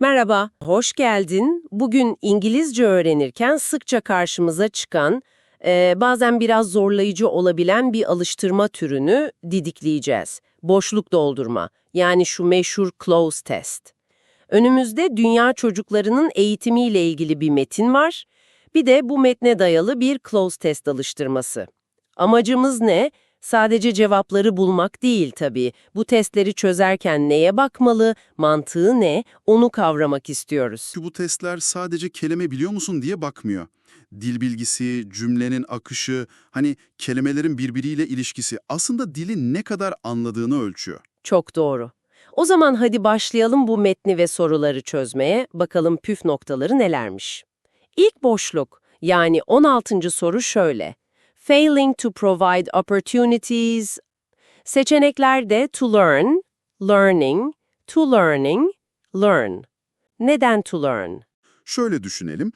Merhaba, hoş geldin. Bugün İngilizce öğrenirken sıkça karşımıza çıkan, e, bazen biraz zorlayıcı olabilen bir alıştırma türünü didikleyeceğiz. Boşluk doldurma, yani şu meşhur close test. Önümüzde dünya çocuklarının eğitimiyle ilgili bir metin var. Bir de bu metne dayalı bir close test alıştırması. Amacımız ne? Sadece cevapları bulmak değil tabii. Bu testleri çözerken neye bakmalı, mantığı ne, onu kavramak istiyoruz. Çünkü bu testler sadece kelime biliyor musun diye bakmıyor. Dil bilgisi, cümlenin akışı, hani kelimelerin birbiriyle ilişkisi aslında dili ne kadar anladığını ölçüyor. Çok doğru. O zaman hadi başlayalım bu metni ve soruları çözmeye, bakalım püf noktaları nelermiş. İlk boşluk, yani 16. soru şöyle. Failing to provide opportunities. Seçeneklerde to learn, learning, to learning, learn. Neden to learn? Şöyle düşünelim.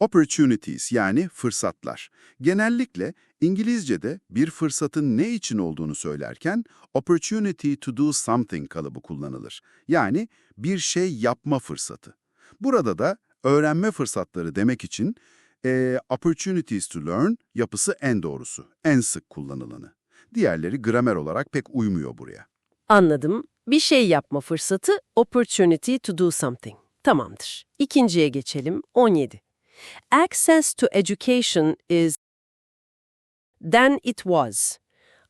Opportunities yani fırsatlar. Genellikle İngilizce'de bir fırsatın ne için olduğunu söylerken opportunity to do something kalıbı kullanılır. Yani bir şey yapma fırsatı. Burada da öğrenme fırsatları demek için eee, opportunities to learn yapısı en doğrusu, en sık kullanılanı. Diğerleri gramer olarak pek uymuyor buraya. Anladım. Bir şey yapma fırsatı, opportunity to do something. Tamamdır. İkinciye geçelim. 17. Access to education is than it was.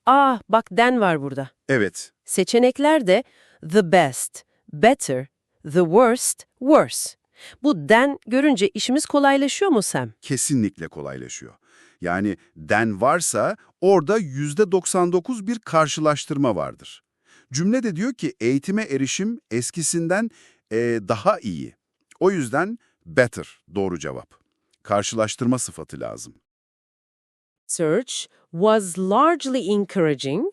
Ah, bak than var burada. Evet, Seçeneklerde the best, better, the worst, worse. Bu than görünce işimiz kolaylaşıyor mu Sam? kesinlikle kolaylaşıyor. Yani den varsa orada %99 bir karşılaştırma vardır. Cümle de diyor ki eğitime erişim eskisinden eee, daha iyi. O yüzden better doğru cevap. Karşılaştırma sıfatı lazım. Search was largely encouraging.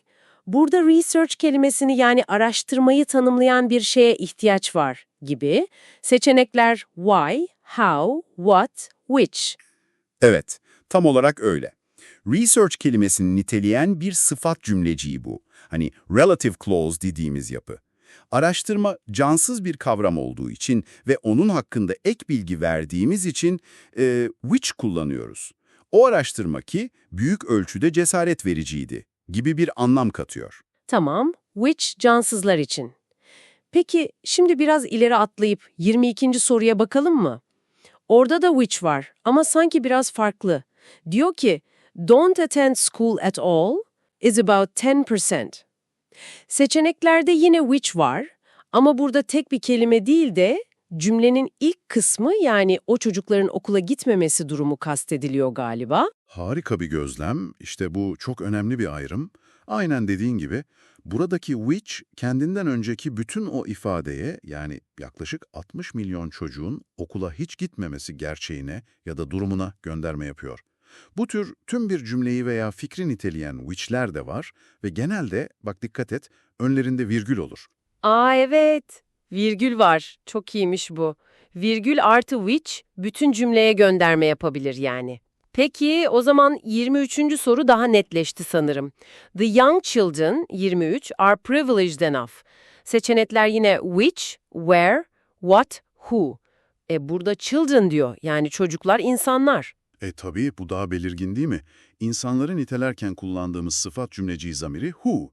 Burada research kelimesini yani araştırmayı tanımlayan bir şeye ihtiyaç var gibi. Seçenekler why, how, what, which. Evet, tam olarak öyle. Research kelimesini niteleyen bir sıfat cümleciği bu. Hani relative clause dediğimiz yapı. Araştırma cansız bir kavram olduğu için ve onun hakkında ek bilgi verdiğimiz için e, which kullanıyoruz. O araştırma ki büyük ölçüde cesaret vericiydi gibi bir anlam katıyor. Tamam, which cansızlar için. Peki şimdi biraz ileri atlayıp 22. soruya bakalım mı? Orada da which var ama sanki biraz farklı. Diyor ki, don't attend school at all is about 10%. Seçeneklerde yine which var ama burada tek bir kelime değil de cümlenin ilk kısmı yani o çocukların okula gitmemesi durumu kastediliyor galiba. Harika bir gözlem. İşte bu çok önemli bir ayrım. Aynen dediğin gibi buradaki which kendinden önceki bütün o ifadeye yani yaklaşık 60 milyon çocuğun okula hiç gitmemesi gerçeğine ya da durumuna gönderme yapıyor. Bu tür tüm bir cümleyi veya fikri niteleyen which'ler de var ve genelde bak dikkat et önlerinde virgül olur. Aa evet. Virgül var. Çok iyiymiş bu. Virgül artı which bütün cümleye gönderme yapabilir yani. Peki o zaman 23. soru daha netleşti sanırım. The young children 23 are privileged enough. Seçenekler yine which, where, what, who. E burada children diyor yani çocuklar insanlar. E tabii bu daha belirgin değil mi? İnsanları nitelerken kullandığımız sıfat cümleciği zamiri who.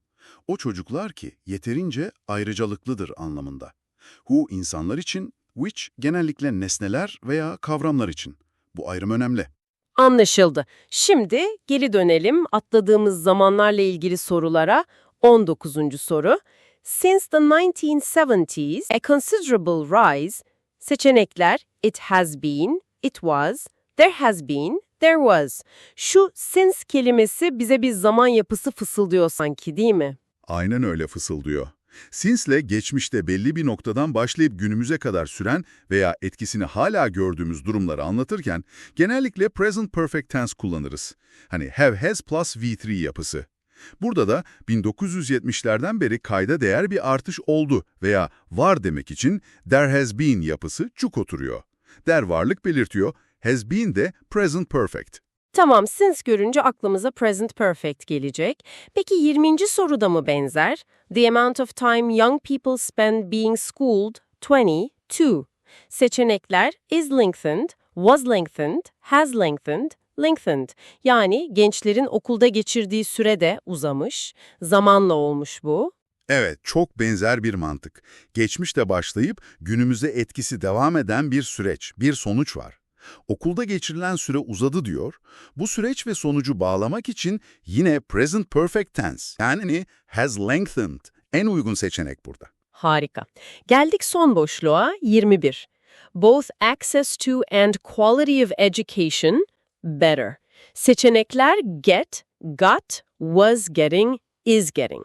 O çocuklar ki yeterince ayrıcalıklıdır anlamında. Who insanlar için, which genellikle nesneler veya kavramlar için. Bu ayrım önemli. Anlaşıldı. Şimdi geri dönelim atladığımız zamanlarla ilgili sorulara. 19. soru. Since the 1970s, a considerable rise. Seçenekler it has been, it was, there has been, there was. Şu since kelimesi bize bir zaman yapısı fısıldıyor sanki değil mi? Aynen öyle fısıldıyor. Since'le geçmişte belli bir noktadan başlayıp günümüze kadar süren veya etkisini hala gördüğümüz durumları anlatırken genellikle present perfect tense kullanırız. Hani have has plus V3 yapısı. Burada da 1970'lerden beri kayda değer bir artış oldu veya var demek için there has been yapısı cuk oturuyor. Der varlık belirtiyor, has been de present perfect. Tamam, since görünce aklımıza present perfect gelecek. Peki 20. soruda mı benzer? The amount of time young people spend being schooled, 22. Seçenekler is lengthened, was lengthened, has lengthened, lengthened. Yani gençlerin okulda geçirdiği süre de uzamış, zamanla olmuş bu. Evet, çok benzer bir mantık. Geçmişte başlayıp günümüze etkisi devam eden bir süreç, bir sonuç var. Okulda geçirilen süre uzadı diyor. Bu süreç ve sonucu bağlamak için yine present perfect tense yani has lengthened en uygun seçenek burada. Harika. Geldik son boşluğa 21. Both access to and quality of education better. Seçenekler get, got, was getting, is getting.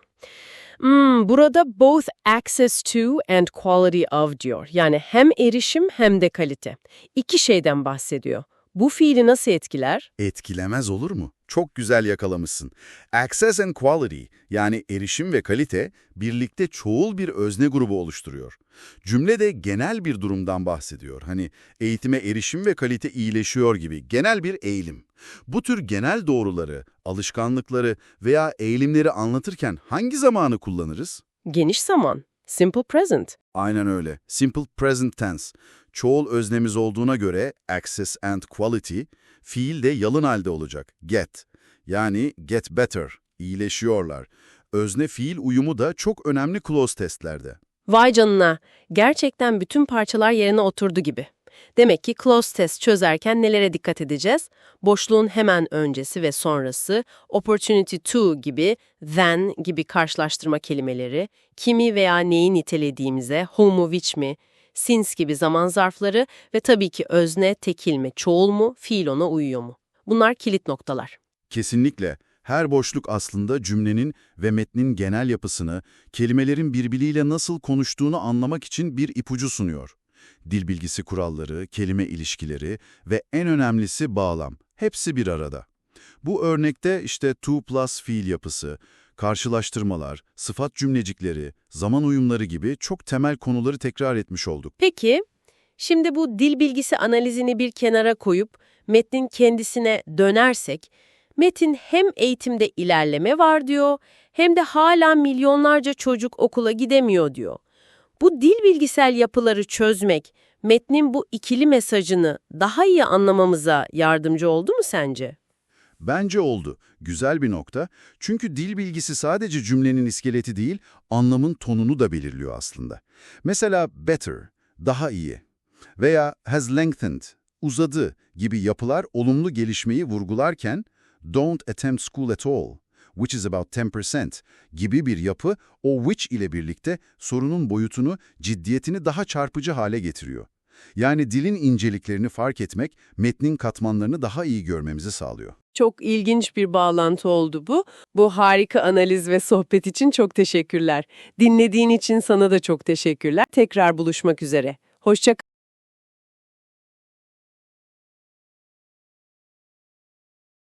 Hmm, burada both access to and quality of diyor. Yani hem erişim hem de kalite. İki şeyden bahsediyor. Bu fiili nasıl etkiler? Etkilemez olur mu? Çok güzel yakalamışsın. Access and quality yani erişim ve kalite birlikte çoğul bir özne grubu oluşturuyor. Cümlede genel bir durumdan bahsediyor. Hani eğitime erişim ve kalite iyileşiyor gibi genel bir eğilim. Bu tür genel doğruları, alışkanlıkları veya eğilimleri anlatırken hangi zamanı kullanırız? Geniş zaman. Simple present. Aynen öyle. Simple present tense. Çoğul öznemiz olduğuna göre access and quality, fiil de yalın halde olacak. Get. Yani get better. iyileşiyorlar. Özne fiil uyumu da çok önemli clause testlerde. Vay canına, gerçekten bütün parçalar yerine oturdu gibi. Demek ki close test çözerken nelere dikkat edeceğiz? Boşluğun hemen öncesi ve sonrası, opportunity to gibi, then gibi karşılaştırma kelimeleri, kimi veya neyi nitelediğimize, who mu which mi, since gibi zaman zarfları ve tabii ki özne, tekil mi, çoğul mu, fiil ona uyuyor mu? Bunlar kilit noktalar. Kesinlikle. Her boşluk aslında cümlenin ve metnin genel yapısını, kelimelerin birbiriyle nasıl konuştuğunu anlamak için bir ipucu sunuyor. Dil bilgisi kuralları, kelime ilişkileri ve en önemlisi bağlam. Hepsi bir arada. Bu örnekte işte to plus fiil yapısı, karşılaştırmalar, sıfat cümlecikleri, zaman uyumları gibi çok temel konuları tekrar etmiş olduk. Peki, şimdi bu dil bilgisi analizini bir kenara koyup metnin kendisine dönersek, metin hem eğitimde ilerleme var diyor, hem de hala milyonlarca çocuk okula gidemiyor diyor. Bu dil bilgisel yapıları çözmek, metnin bu ikili mesajını daha iyi anlamamıza yardımcı oldu mu sence? Bence oldu. Güzel bir nokta. Çünkü dil bilgisi sadece cümlenin iskeleti değil, anlamın tonunu da belirliyor aslında. Mesela better, daha iyi veya has lengthened, uzadı gibi yapılar olumlu gelişmeyi vurgularken don't attempt school at all, which is about 10% gibi bir yapı o which ile birlikte sorunun boyutunu, ciddiyetini daha çarpıcı hale getiriyor. Yani dilin inceliklerini fark etmek, metnin katmanlarını daha iyi görmemizi sağlıyor. Çok ilginç bir bağlantı oldu bu. Bu harika analiz ve sohbet için çok teşekkürler. Dinlediğin için sana da çok teşekkürler. Tekrar buluşmak üzere. Hoşça